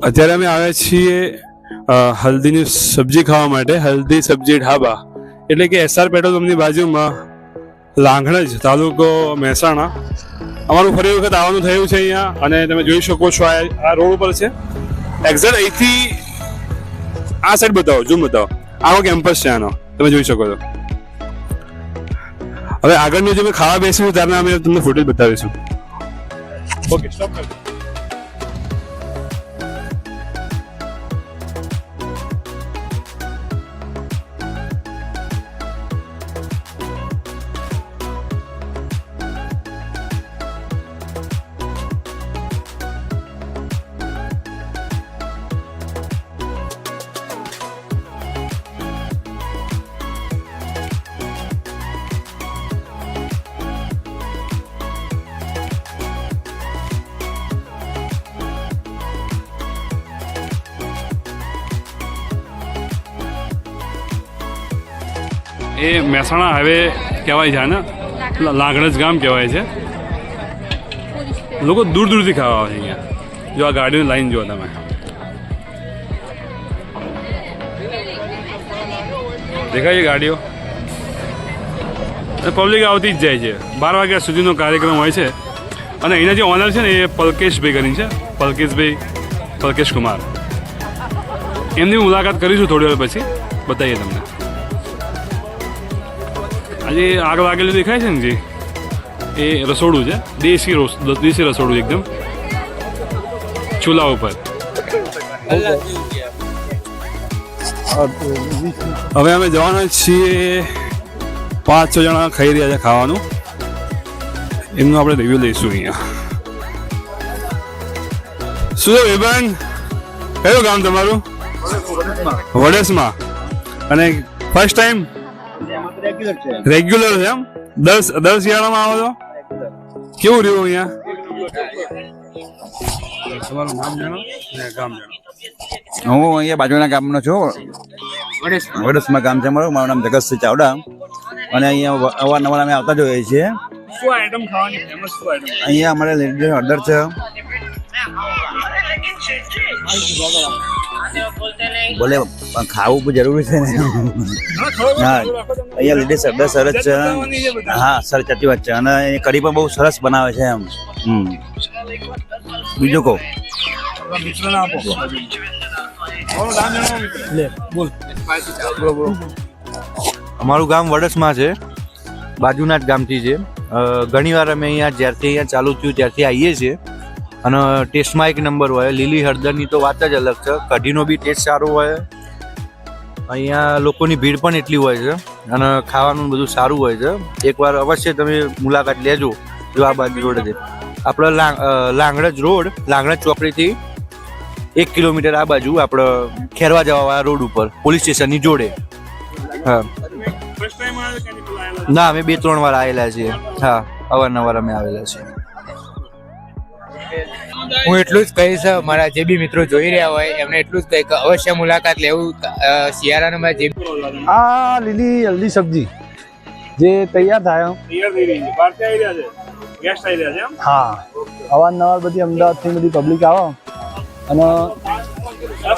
અત્યારે અમે આવ્યા છીએ હલ્દીની સબ્જી ખાવા માટે, હલ્દી સબ્જી ઢાબા. એટલે કે એસઆર પેટ્રોલ પંપની બાજુમાં લાંગણજ તાલુકો મહેસાણા. અમારું ફરી વખત આવવાનું થયું છે અહીંયા, અને તમે જોઈ શકો છો આ રોડ ઉપર છે. એક્ઝેક્ટ અહીંથી આ સાઈડ બતાવો જૂમ બતાવો. આવો કેમ્પસ છે આનો, તમે જોઈ શકો છો. હવે આગળનું જે અમે ખાવા બેસીશું, ત્યારના અમે તમને ફૂટેજ બતાવીશું. ઓકે સ્ટોપ કરી એ મહેસાણા હાઈવે કહેવાય છે ને લાગણજ. ગામ કહેવાય છે. લોકો દૂર દૂરથી ખાવા આવે છે અહીંયા. જો આ ગાડીની લાઈન જુઓ તમે. દેખાય છે ગાડીઓ? પબ્લિક આવતી જ જાય છે. બાર વાગ્યા સુધીનો કાર્યક્રમ હોય છે. અને અહીંના જે ઓનર છે ને એ પલકેશભાઈ કરીને છે. પલકેશભાઈ પલકેશ કુમાર એમની મુલાકાત કરીશું થોડી વાર પછી. બતાવીએ તમને. આજે આગ લાગેલું દેખાય છે ને જે? એ રસોડું છે. દેશી દેશી રસોડું એકદમ. ચૂલા ઉપર. હવે અમે જવાના છીએ પાંચ છ જણા ખાઈ રહ્યા છે ખાવાનું. એમનું આપણે રિવ્યુ લઈશું અહીંયા. શું છે વિભાન? કયું ગામ તમારું? વડેસમાં. અને ફર્સ્ટ ટાઈમ રેગ્યુલર છે એમ? દસ દર શિયાળામાં આવો છો? કેવું રહ્યું અહીંયા? તમારું નામ જાણો? ને ગામ જાણો. હું અહીંયા બાજુના ગામનો છું. વડસમાં ગામ છે મારું મારું નામ જગતસિંહ ચાવડા. અને અહીંયા અવારનવાર અમે આવતા જ હોઈએ છીએ અહીંયા અમારે લેડીઝ ઓર્ડર છે. બોલે પણ ખાવું પણ જરૂરી છે ને. હા અહીંયા લેડીઝ ઓર્ડર સરસ છે હા સર સાચી વાત છે. અને એ કઢી પણ બહુ સરસ બનાવે છે એમ. હમ. બીજું કહું. અમારું ગામ વડસમાં છે. બાજુના જ ગામથી છે. ઘણીવાર અમે અહીંયા જ્યારથી અહીંયા ચાલુ થયું ત્યારથી આવીએ છીએ. અને ટેસ્ટમાં એક નંબર હોય. લીલી હળદરની તો વાત જ અલગ છે. કઢીનો બી ટેસ્ટ સારો હોય. અહીંયા લોકોની ભીડ પણ એટલી હોય છે અને ખાવાનું બધું સારું હોય છે. એકવાર અવશ્ય તમે મુલાકાત લેજો જો આ બાજુ રોડ છે. આપણો લાંગડજ રોડ લાંગડજ ચોકડીથી એક કિલોમીટર આ બાજુ આપણે ખેરવા જવાવાળા રોડ ઉપર પોલીસ સ્ટેશનની જોડે. હા? ના અમે બે ત્રણ વાર આવેલા છીએ. હા અવારનવાર અમે આવેલા છીએ. હું એટલું જ કહીશ મારા જે બી મિત્રો જોઈ રહ્યા હોય એમને એટલું જ કહી કે અવશ્ય મુલાકાત લેવું. શિયાળાનું શિયાળામાં જે આ લીલી હલ્દી સબ્જી જે તૈયાર થાય. તૈયાર થઈ રહી છે. બહારથી આવી રહ્યા છે? ગેસ્ટ આવી રહ્યા છે હા. અવારનવાર બધી અમદાવાદથી બધી પબ્લિક આવે અને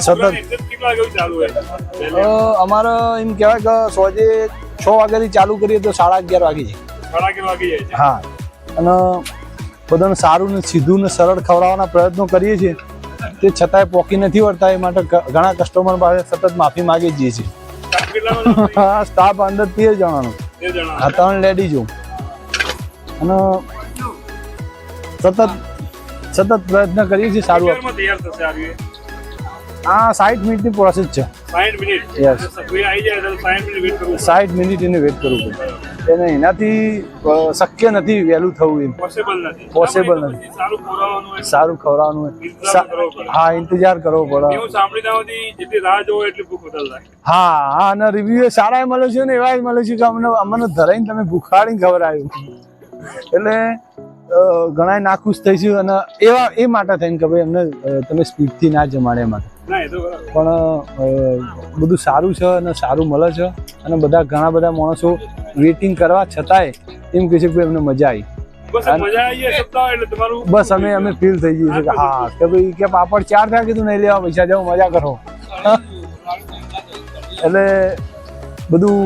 સતત. અમારે એમ કહેવાય કે સોજે છ વાગ્યાથી ચાલુ કરીએ તો સાડા અગિયાર વાગી જાય. સાડા અગિયાર વાગી જાય છે? હા. અને બધાને સારું ને સીધું ને સરળ ખવડાવવાના પ્રયત્નો કરીએ છીએ. તે છતાંય પોકી નથી વળતા એ માટે ઘણા કસ્ટમર પાસે સતત માફી માગી જઈએ છીએ. હા સ્ટાફ અંદર તે જણાનો. હા ત્રણ લેડીઝો અને સતત સતત પ્રયત્ન કરીએ છીએ સારું હા સાઠ મિનિટની પ્રોસેસ છે. સાઠ મિનિટ. યસ સાઠ મિનિટ. એને વેટ કરવું પડે. એને એનાથી શક્ય નથી વહેલું થવું એમ. પોસિબલ નથી. પોસિબલ નથી. સારું ખવડાવવાનું. હા ઇંતજાર કરવો પડે. હા હા અને રિવ્યુ સારા મળે છે ને એવા મળે છે કે અમને અમને ધરાઈને તમે ભૂખાડીને ખવડાવ્યું. એટલે ઘણા નાખુશ થઈ થઈશું અને એવા એ માટે થઈને કે ભાઈ અમને તમે સ્પીડથી ના જમાડે માટે. પણ બધું સારું છે અને સારું મળે છે અને બધા ઘણા બધા માણસો વેઇટિંગ કરવા છતાંય એમ કહે છે કે એમને અમને મજા આવી. બસ અમે અમે ફીલ થઈ ગયું છે કે હા કે ભાઈ કે પાપડ ચાર થયા કીધું નહીં લેવા પૈસા જાઓ મજા કરો. એટલે બધું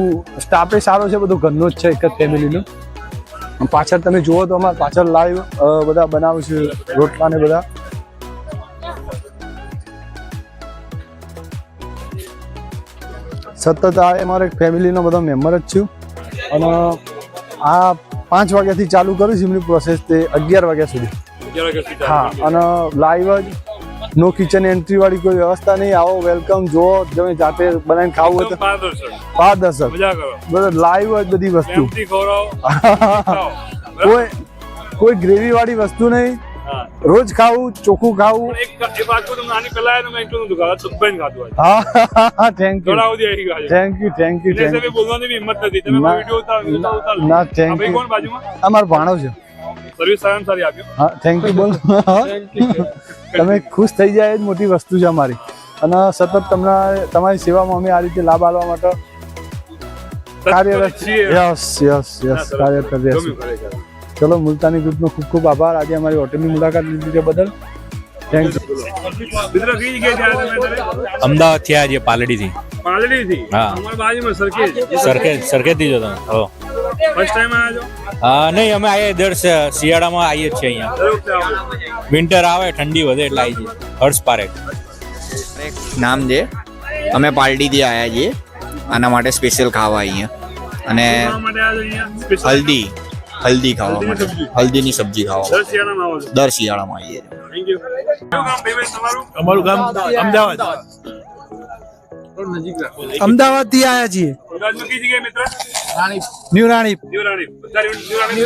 સ્ટાફે સારો છે બધું ઘરનું જ છે એક જ ફેમિલીનું પાછળ તમે જુઓ તો અમારે પાછળ લાઈવ બધા બનાવું છે રોટલા ને બધા. સતત આ અમારે એક ફેમિલીનો બધો મેમ્બર જ છું. અને આ પાંચ વાગ્યાથી ચાલુ કરું છું એમની પ્રોસેસ તે અગિયાર વાગ્યા સીધા. હા અને લાઈવ જ નો કિચન એન્ટ્રી વાળી કોઈ વ્યવસ્થા નહીં. આવો વેલકમ જુઓ તમે જાતે બનાવીને ખાવું હોય તો. પારદર્શક. બધું લાઈવ જ બધી વસ્તુ. કોઈ કોઈ ગ્રેવી વાળી વસ્તુ નહીં. રોજ ખાવું ચોખ્ખું ખાવું. Thank you. Thank you thank you ના. થેન્ક યુ અમારો ભાણો છે. સર્વિસ સારી આપ્યો હા થેન્ક યુ બોલ. તમે ખુશ થઈ જાય જ મોટી વસ્તુ છે અમારી. અને સતત તમને તમારી સેવામાં અમે આ રીતે લાભ આપવા માટે કાર્યરત છીએ. યસ યસ યસ કાર્યરત ગમ્યું રહેશું ચલો મુલતાની ગ્રુપનો ખૂબ ખૂબ આભાર. આજે અમારી હોટેલની મુલાકાત લીધી છે બદલ. મિત્રો કઈ જગ્યાએ તમે અમદાવાદથી આજે પાલડીથી. પાલડીથી? હા. અમારા બાજુમાં સરખેજ. સરખેજ સરખેજથી જો તમે. હો. ફર્સ્ટ ટાઈમ આવ્યા છો? હા નહીં અમે આવીએ દર શિયાળામાં આવીએ જ છીએ અહીંયા. વિન્ટર આવે? ઠંડી વધે એટલે આવી જઈએ. હર્ષ પારેખ. નામ છે અમે પાર્ટીથી આવ્યા છીએ. આના માટે સ્પેશિયલ ખાવા અહીંયા. અને? હલ્દી. હલ્દી ખાવા માટે. હલ્દીની સબ્જી ખાવા દર શિયાળામાં દર શિયાળામાં આવીએ. અમારું ગામ અમદાવાદ. અમદાવાદથી આયા છીએ. ન્યુ રાણીપ.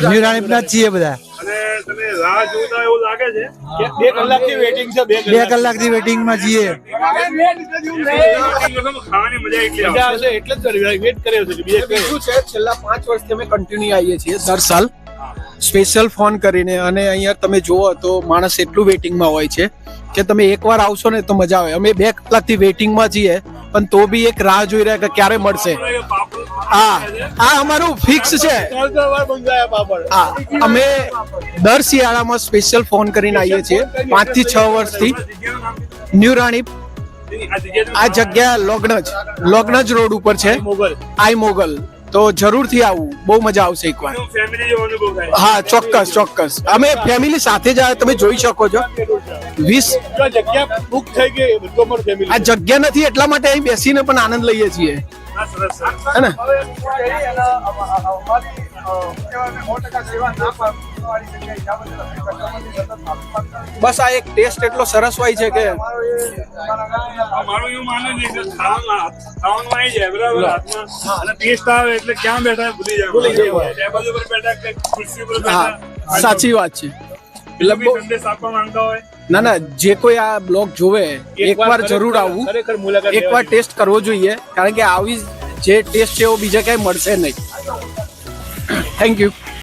ન્યુ રાણીપ. ના છીએ બધા. અને તમે રાહ જોતા એવું લાગે છે? બે કલાકથી વેટિંગમાં છીએ. છેલ્લા પાંચ વર્ષથી અમે કન્ટિન્યુ આવીએ છીએ દર સાલ. સ્પેશિયલ ફોન કરીને અને અહીંયા તમે જુઓ તો માણસ એટલું વેટિંગમાં હોય છે કે તમે એકવાર આવશો ને તો મજા આવે. અમે બે કલાકથી વેટિંગમાં છીએ. પણ તો બી એક રાહ જોઈ રહ્યા કે ક્યારે મળશે. હા, આ અમારું ફિક્સ છે. હા, અમે દર શિયાળામાં સ્પેશિયલ ફોન કરીને આવીએ છીએ. પાંચથી છ વર્ષથી. ન્યુ રાણી, આ જગ્યા લોગનજ લોગનજ રોડ ઉપર છે. આઈ મોગલ. તો જરૂરથી આવું. બહુ મજા આવશે એકવાર. હા ચોક્કસ ચોક્કસ. અમે ફેમિલી સાથે જ તમે જોઈ શકો છો. વીસ જગ્યા બુક થઈ ગઈ બધો પણ ફેમિલી આ જગ્યા નથી એટલા માટે અહીં બેસીને પણ આનંદ લઈએ છીએ. હા, સરસ સરસ. હે ને? બસ આ એક ટેસ્ટ એટલો સરસ હોય છે કે મારું એવું માનવું છે કે ખાવામાં ખાવાનું આવી જાય બરાબર? હાથમાં. અને ટેસ્ટ આવે એટલે ક્યાં બેઠા ભૂલી જાય ભૂલી જાય. ટેબલ ઉપર બેઠા કે ખુરશી ઉપર હા બેઠા સાચી વાત છે. ના ના જે કોઈ આ બ્લોગ જોવે એકવાર જરૂર આવવું એકવાર ટેસ્ટ કરવો જોઈએ કારણ કે આવી જે ટેસ્ટ છે એવો બીજા ક્યાંય મળશે નહીં. Thank you